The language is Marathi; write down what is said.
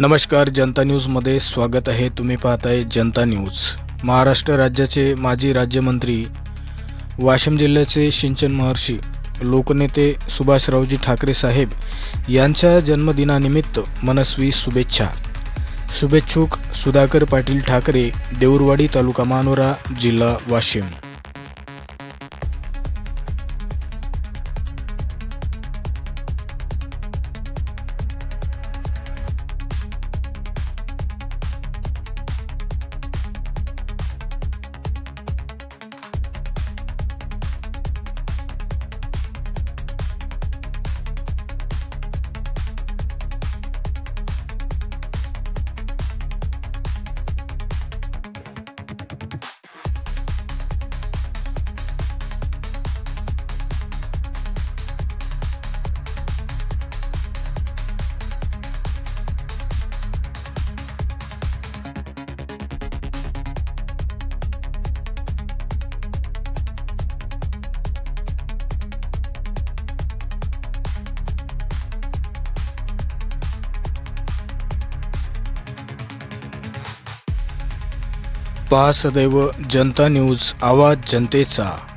नमस्कार जनता न्यूजमध्ये स्वागत आहे. तुम्ही पाहताय जनता न्यूज. महाराष्ट्र राज्याचे माजी राज्यमंत्री वाशिम जिल्ह्याचे सिंचन महर्षी लोकनेते सुभाषरावजी ठाकरे साहेब यांच्या जन्मदिनानिमित्त मनस्वी शुभेच्छा. शुभेच्छुक सुधाकर पाटील ठाकरे देऊरवाडी तालुका मानोरा जिल्हा वाशिम. पहा सदैव जनता न्यूज आवाज जनतेचा.